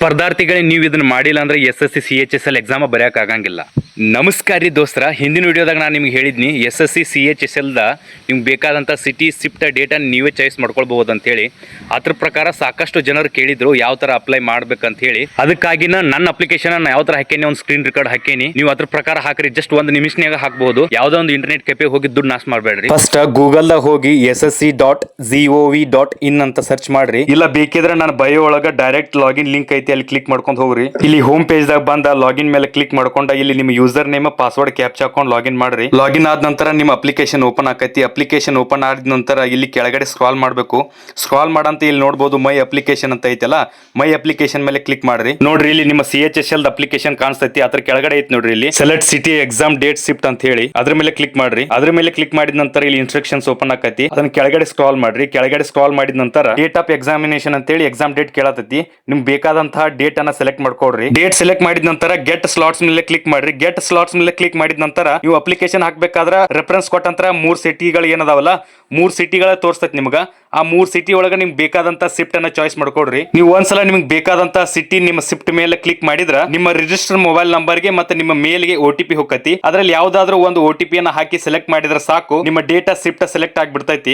ಸ್ಪರ್ಧಾರ್ಥಿಗಳೇ ನೀವು ಇದನ್ನು ಮಾಡಿಲ್ಲ ಅಂದ್ರೆ S S C C H S L exam ಬರೆಯೋಕ್ಕಾಗಂಗಿಲ್ಲ ನಮಸ್ಕಾರ ರೀ ದೋಸ್ತರ. ಹಿಂದಿನ ವಿಡಿಯೋದಾಗ ನಾನು ನಿಮ್ಗೆ ಹೇಳಿದ್ನಿ S S C C H S ಎಲ್ದ ನಿಮ್ಗೆ ಬೇಕಾದಂಥ ಸಿಟಿ ಸಿಫ್ಟ್ ಡೇಟಾ ನೀವೇ ಚಾಯ್ಸ್ ಮಾಡ್ಕೊಳ್ಬಹುದು ಅಂತೇಳಿ. ಅದ್ರ ಪ್ರಕಾರ ಸಾಕಷ್ಟು ಜನರು ಕೇಳಿದ್ರು, ಯಾವ ಥರ ಅಪ್ಲೈ ಮಾಡ್ಬೇಕಂತ ಹೇಳಿ ಅದಕ್ಕಾಗಿ ನನ್ನ ಅಪ್ಲಿಕೇಶನ್ ನಾನು ಯಾವ ಥರ ಹಾಕೇನಿ ಒಂದು ಸ್ಕ್ರೀನ್ ರೆಕಾರ್ಡ್ ಹಾಕೇನಿ ನೀವು ಅದ್ರ ಪ್ರಕಾರ ಹಾಕ್ರಿ ಜಸ್ಟ್ ಒಂದು ನಿಮಿಷನಾಗ ಹಾಕ್ಬಹುದು. ಯಾವುದೋ ಒಂದು ಇಂಟರ್ನೆಟ್ ಕೆಪೆ ಹೋಗಿ ದುಡ್ಡು ನಾಶ ಮಾಡಬೇಡ್ರಿ. ಫಸ್ಟ್ ಗೂಗಲ್ದಾಗ ಹೋಗಿ S S C dot G V dot in ಅಂತ ಸರ್ಚ್ ಮಾಡ್ರಿ. ಇಲ್ಲ, ಬೇಕಿದ್ರೆ ನಾನು ಬಯೋ ಒಳಗೆ ಡೈರೆಕ್ಟ್ ಲಾಗಿನ್ ಲಿಂಕ್ ಐತಿ, ಅಲ್ಲಿ ಕ್ಲಿಕ್ ಮಾಡ್ಕೊಂಡು ಹೋಗ್ರಿ. ಇಲ್ಲಿ ಹೋಮ್ ಪೇಜ್ದಾಗ ಬಂದ ಲಾಗಿನ್ ಮೇಲೆ ಕ್ಲಿಕ್ ಮಾಡ್ಕೊಂಡ ಇಲ್ಲಿ ನಿಮ್ಮ ಯೂಸರ್ ನೇಮ್ ಪಾಸ್ವರ್ಡ್ ಕ್ಯಾಪ್ಚ್ ಹಾಕೊಂಡು ಲಾಗಿನ್ ಮಾಡ್ರಿ. ಲಾಗಿನ್ ಆದ ನಂತರ ನಿಮ್ಮ ಅಪ್ಲಿಕೇಶನ್ ಓಪನ್ ಆಕೈತಿ. ಅಪ್ಲಿಕೇಶನ್ ಓಪನ್ ಆದ ನಂತರ ಇಲ್ಲಿ ಕೆಳಗಡೆ ಸ್ಕ್ರಾಲ್ ಮಾಡಬೇಕು. ಸ್ಕ್ರಾಲ್ ಮಾಡಂತ ಇಲ್ಲಿ ನೋಡಬಹುದು ಮೈ ಅಪ್ಲಿಕೇಶನ್ ಅಂತ ಐತಲ್ಲ? ಮೈ ಅಪ್ಲಿಕೇಶನ್ ಮೇಲೆ ಕ್ಲಿಕ್ ಮಾಡ್ರಿ. ನೋಡ್ರಿ ಇಲ್ಲಿ ನಿಮ್ಮ C H S L application ಕಾಣಿಸ್ತೈತಿ. ಅದ್ರ ಕೆಳಗಡೆ ಐತಿ ನೋಡ್ರಿ ಇಲ್ಲಿ. Select city exam date shift ಅಂತ ಹೇಳಿ. ಅದ್ರ ಮೇಲೆ ಕ್ಲಿಕ್ ಮಾಡ್ರಿ. ಅದ್ರ ಮೇಲೆ ಕ್ಲಿಕ್ ಮಾಡಿದ ನಂತರ ಇಲ್ಲಿ ಇನ್ಸ್ಟ್ರಕ್ಷನ್ಸ್ ಓಪನ್ ಆಕೈತಿ. ಅದನ್ನ ಕೆಳಗಡೆ ಸ್ಕ್ರಾಲ್ ಮಾಡ್ರಿ. ಕೆಳಗಡೆ ಸ್ಕ್ರಾಲ್ ಮಾಡಿದ ನಂತರ ಡೇಟ್ ಆಫ್ ಎಕ್ಸಾಮಿನೇಷನ್ ಅಂತ ಹೇಳಿ ಎಕ್ಸಾಮ್ ಡೇಟ್ ಕೇಳತೈತಿ. ನಿಮ್ಗೆ ಬೇಕಾದಂತಹ ಡೇಟ್ ಅನ್ನ ಸೆಲೆಕ್ಟ್ ಮಾಡ್ಕೊಡ್ರಿ. ಡೇಟ್ ಸೆಲೆಕ್ಟ್ ಮಾಡಿದ ನಂತರ ಗೆಟ್ ಸ್ಲಾಟ್ಸ್ ಮೇಲೆ ಕ್ಲಿಕ್ ಮಾಡ್ರಿ. ಗೆಟ್ ಸ್ಲಾಟ್ಸ್ ಮೇಲೆ ಕ್ಲಿಕ್ ಮಾಡಿದ ನಂತರ ನೀವು ಅಪ್ಲಿಕೇಶನ್ ಹಾಕಬೇಕಾದ್ರೆ ರೆಫರೆನ್ಸ್ ಕೊಟ್ಟಂತರ ಮೂರ್ ಸಿಟಿಗಳು ಏನದಾವಲ್ಲ? ಮೂರ್ ಸಿಟಿಗಳ ತೋರಿಸ್ತೈತಿ ನಿಮ್ಗ. ಆ ಮೂರ್ ಸಿಟಿ ಒಳಗ ನಿಮ್ಗೆ ಬೇಕಾದಂತ ಶಿಫ್ಟ್ ಅನ್ನ ಚಾಯ್ಸ್ ಮಾಡ್ಕೊಡ್ರಿ. ನೀವು ಒಂದ್ಸಲ ನಿಮ್ಗೆ ಬೇಕಾದಂತ ಸಿಟಿ ನಿಮ್ಮ ಶಿಫ್ಟ್ ಮೇಲೆ ಕ್ಲಿಕ್ ಮಾಡಿದ್ರ ನಿಮ್ಮ ರಿಜಿಸ್ಟರ್ ಮೊಬೈಲ್ ನಂಬರ್ಗೆ ಮತ್ತೆ ನಿಮ್ಮ ಮೇಲ್ಗೆ ಗೆ ಪಿ ಹೋಗತಿ ಅದ್ರಲ್ಲಿ ಯಾವ್ದಾದ್ರು ಒಂದು ಓಟಿಪಿ ಅನ್ನ ಹಾಕಿ ಸೆಲೆಕ್ಟ್ ಮಾಡಿದ್ರೆ ಸಾಕು. ನಿಮ್ಮ ಡೇಟಾ ಶಿಫ್ಟ್ ಸೆಲೆಕ್ಟ್ ಆಗ್ಬಿಡ್ತೈತಿ.